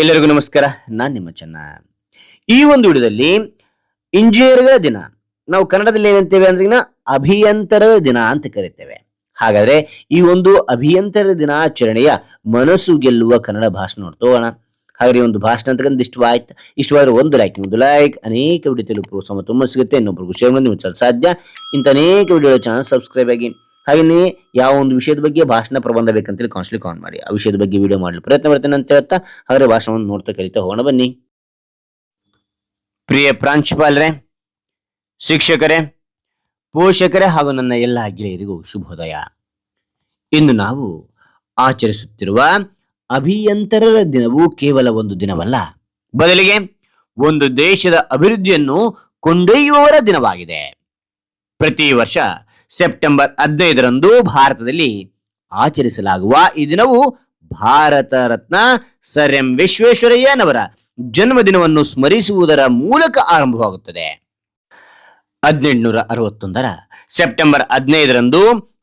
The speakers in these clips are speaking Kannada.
ಎಲ್ಲರಿಗೂ ನಮಸ್ಕಾರ. ನಾನು ನಿಮ್ಮ ಚೆನ್ನ. ಈ ಒಂದು ವಿಡಿಯೋದಲ್ಲಿ ಇಂಜಿನಿಯರ್ಗಳ ದಿನ. ನಾವು ಕನ್ನಡದಲ್ಲಿ ಏನಂತೇವೆ ಅಂದ್ರೆ ಅಭಿಯಂತರ ದಿನ ಅಂತ ಕರಿತೇವೆ. ಹಾಗಾದ್ರೆ ಈ ಒಂದು ಅಭಿಯಂತರ ದಿನಾಚರಣೆಯ ಮನಸ್ಸು ಗೆಲ್ಲುವ ಕನ್ನಡ ಭಾಷಣ ನೋಡ್ತೋಣ ಹಾಗಾದ್ರೆ ಈ ಒಂದು ಭಾಷಣ ಅಂತಕ್ಕಂಥ ಇಷ್ಟವಾಯ್ತು ಇಷ್ಟವಾದ್ರೆ ಒಂದು ಲೈಕ್ ಒಂದು ಲೈಕ್ ಅನೇಕ ವಿಡಿಯೋ ಪ್ರೋತ್ಸಾಹ ತುಂಬ ಸಿಗುತ್ತೆ. ಇನ್ನೊಬ್ರಿಗೂ ಶೇರ್ ಮಾಡಿ ಸಾಧ್ಯ. ಇಂಥ ಅನೇಕ ವಿಡಿಯೋ ಚಾನಲ್ ಸಬ್ಸ್ಕ್ರೈಬ್ ಆಗಿ. ಹಾಗೆಯೇ ಯಾವ ಒಂದು ವಿಷಯದ ಬಗ್ಗೆ ಭಾಷಣ ಪ್ರಬಂಧ ಬೇಕಂತೇಳಿ ಕಾನ್ಸ್ಟ್ಲಿ ಕಾನ್ ಮಾಡಿ. ಆ ವಿಷಯದ ಬಗ್ಗೆ ವಿಡಿಯೋ ಮಾಡಲು ಪ್ರಯತ್ನ ಮಾಡ್ತೇನೆ ಅಂತ ಹೇಳ್ತಾ, ಹಾಗಾದ್ರೆ ಭಾಷಣವನ್ನು ನೋಡ್ತಾ ಕಲಿತಾ ಹೋಗೋಣ. ಬನ್ನಿ. ಪ್ರಿಯ ಪ್ರಾಂಶುಪಾಲರೇ, ಶಿಕ್ಷಕರೇ, ಪೋಷಕರೇ ಹಾಗೂ ನನ್ನ ಎಲ್ಲ ಗೆಳೆಯರಿಗೂ ಶುಭೋದಯ. ಇಂದು ನಾವು ಆಚರಿಸುತ್ತಿರುವ ಅಭಿಯಂತರರ ದಿನವು ಕೇವಲ ಒಂದು ದಿನವಲ್ಲ. ಬದಲಿಗೆ ಒಂದು ದೇಶದ ಅಭಿವೃದ್ಧಿಯನ್ನು ಕೊಂಡೊಯ್ಯುವವರ ದಿನವಾಗಿದೆ. ಪ್ರತಿ ವರ್ಷ ಸೆಪ್ಟೆಂಬರ್ ಹದಿನೈದರಂದು ಭಾರತದಲ್ಲಿ ಆಚರಿಸಲಾಗುವ ಈ ದಿನವು ಭಾರತ ರತ್ನ ಸರ್ ಎಂ ವಿಶ್ವೇಶ್ವರಯ್ಯನವರ ಜನ್ಮದಿನವನ್ನು ಸ್ಮರಿಸುವುದರ ಮೂಲಕ ಆರಂಭವಾಗುತ್ತದೆ. ಹದಿನೆಂಟುನೂರ ಅರವತ್ತೊಂದರ ಸೆಪ್ಟೆಂಬರ್ ಹದಿನೈದರಂದು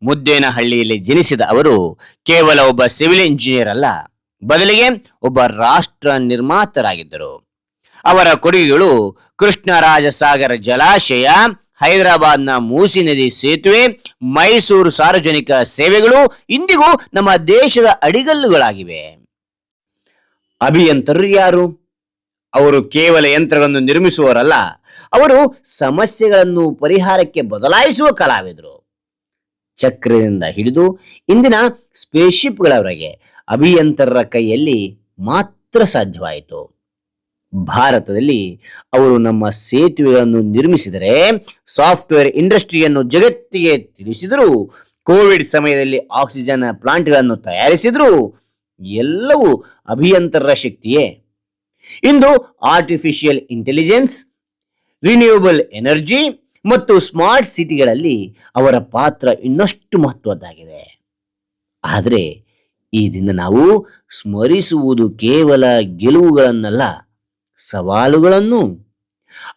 ಮುದ್ದೇನಹಳ್ಳಿಯಲ್ಲಿ ಜನಿಸಿದ ಅವರು ಕೇವಲ ಒಬ್ಬ ಸಿವಿಲ್ ಇಂಜಿನಿಯರ್ ಅಲ್ಲ, ಬದಲಿಗೆ ಒಬ್ಬ ರಾಷ್ಟ್ರ ನಿರ್ಮಾತರಾಗಿದ್ದರು. ಅವರ ಕೊಡುಗೆಗಳು ಕೃಷ್ಣರಾಜಸಾಗರ ಜಲಾಶಯ ಹೈದರಾಬಾದ್ನ ಮೂಸಿ ನದಿ ಸೇತುವೆ, ಮೈಸೂರು ಸಾರ್ವಜನಿಕ ಸೇವೆಗಳು ಇಂದಿಗೂ ನಮ್ಮ ದೇಶದ ಅಡಿಗಲ್ಲುಗಳಾಗಿವೆ. ಅಭಿಯಂತರರು ಯಾರು? ಅವರು ಕೇವಲ ಯಂತ್ರಗಳನ್ನು ನಿರ್ಮಿಸುವವರಲ್ಲ, ಅವರು ಸಮಸ್ಯೆಗಳನ್ನು ಪರಿಹಾರಕ್ಕೆ ಬದಲಾಯಿಸುವ ಕಲಾವಿದರು. ಚಕ್ರದಿಂದ ಹಿಡಿದು ಇಂದಿನ ಸ್ಪೇಸ್ಶಿಪ್ಗಳವರೆಗೆ ಅಭಿಯಂತರರ ಕೈಯಲ್ಲಿ ಮಾತ್ರ ಸಾಧ್ಯವಾಯಿತು. ಭಾರತದಲ್ಲಿ ಅವರು ನಮ್ಮ ಸೇತುವೆಗಳನ್ನು ನಿರ್ಮಿಸಿದರೆ ಸಾಫ್ಟ್ವೇರ್ ಇಂಡಸ್ಟ್ರಿಯನ್ನು ಜಗತ್ತಿಗೆ ತಿಳಿಸಿದರು, ಕೋವಿಡ್ ಸಮಯದಲ್ಲಿ ಆಕ್ಸಿಜನ್ ಪ್ಲಾಂಟ್ಗಳನ್ನು ತಯಾರಿಸಿದರು ಎಲ್ಲವೂ ಅಭಿಯಂತರರ ಶಕ್ತಿಯೇ. ಇಂದು ಆರ್ಟಿಫಿಷಿಯಲ್ ಇಂಟೆಲಿಜೆನ್ಸ್ ರಿನ್ಯೂಯಬಲ್ ಎನರ್ಜಿ ಮತ್ತು ಸ್ಮಾರ್ಟ್ ಸಿಟಿಗಳಲ್ಲಿ ಅವರ ಪಾತ್ರ ಇನ್ನಷ್ಟು ಮಹತ್ವದ್ದಾಗಿದೆ. ಆದರೆ, ಈ ದಿನ ನಾವು ಸ್ಮರಿಸುವುದು ಕೇವಲ ಗೆಲುವುಗಳನ್ನಲ್ಲ ಸವಾಲುಗಳನ್ನು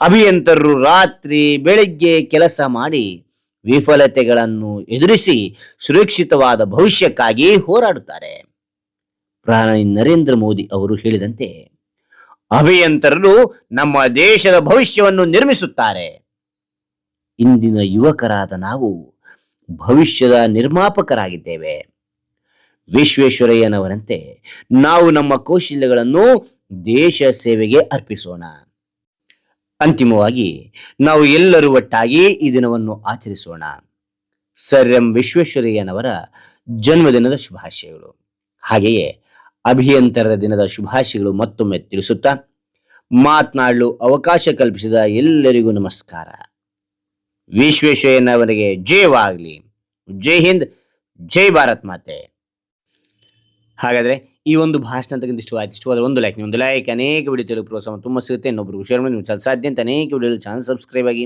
ಅಭಿಯಂತರರು ರಾತ್ರಿ ಬೆಳಿಗ್ಗೆ ಕೆಲಸ ಮಾಡಿ ವಿಫಲತೆಗಳನ್ನು ಎದುರಿಸಿ ಸುರಕ್ಷಿತವಾದ ಭವಿಷ್ಯಕ್ಕಾಗಿ ಹೋರಾಡುತ್ತಾರೆ. ಪ್ರಧಾನಿ ನರೇಂದ್ರ ಮೋದಿ ಅವರು ಹೇಳಿದಂತೆ, ಅಭಿಯಂತರರು ನಮ್ಮ ದೇಶದ ಭವಿಷ್ಯವನ್ನು ನಿರ್ಮಿಸುತ್ತಾರೆ. ಇಂದಿನ ಯುವಕರಾದ ನಾವು ಭವಿಷ್ಯದ ನಿರ್ಮಾಪಕರಾಗಿದ್ದೇವೆ. ವಿಶ್ವೇಶ್ವರಯ್ಯನವರಂತೆ ನಾವು ನಮ್ಮ ಕೌಶಲ್ಯಗಳನ್ನು ದೇಶ ಸೇವೆಗೆ ಅರ್ಪಿಸೋಣ. ಅಂತಿಮವಾಗಿ, ನಾವು ಎಲ್ಲರೂ ಒಟ್ಟಾಗಿ ಈ ದಿನವನ್ನು ಆಚರಿಸೋಣ. ಸರ್ ಎಂ ವಿಶ್ವೇಶ್ವರಯ್ಯನವರ ಜನ್ಮದಿನದ ಶುಭಾಶಯಗಳು. ಹಾಗೆಯೇ, ಅಭಿಯಂತರರ ದಿನದ ಶುಭಾಶಯಗಳು ಮತ್ತೊಮ್ಮೆ ತಿಳಿಸುತ್ತಾ, ಮಾತನಾಡಲು ಅವಕಾಶ ಕಲ್ಪಿಸಿದ ಎಲ್ಲರಿಗೂ ನಮಸ್ಕಾರ. ವಿಶ್ವೇಶ್ವರಯ್ಯನವರಿಗೆ ಜಯವಾಗಲಿ. ಜೈ ಹಿಂದ್, ಜೈ ಭಾರತ್ ಮಾತೆ. ಹಾಗಾದ್ರೆ ಈ ಒಂದು ಭಾಷಣ ತಗೊಂಡು ಇಷ್ಟವಾಯಿತು ಇಷ್ಟವಾದ ಒಂದು ಲೈಕ್ ಒಂದು ಲೈಕ್ ಅನೇಕ ವಿಡಿಯೋ ತೆಲುಗು ಪ್ರೋತ್ಸಾಹ ತುಂಬ ಸಿಗುತ್ತೆ. ಇನ್ನೊಬ್ಬರು ಶೇರ್ ಮಾಡಿ ನೀವು ಸಾಧ್ಯ ಅಂತ ಅನೇಕ ವಿಡಿಯೋ ಚಾನಲ್ ಸಬ್ಸ್ಕ್ರೈಬ್ ಆಗಿ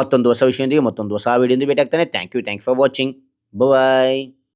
ಮತ್ತೊಂದು ಹೊಸ ವಿಷಯದೊಂದಿಗೆ ಮತ್ತೊಂದು ಹೊಸ ವಿಡಿಯೋದಿಂದ ಭೇಟಿ ಆಗ್ತಾನೆ thank you thank for watching bye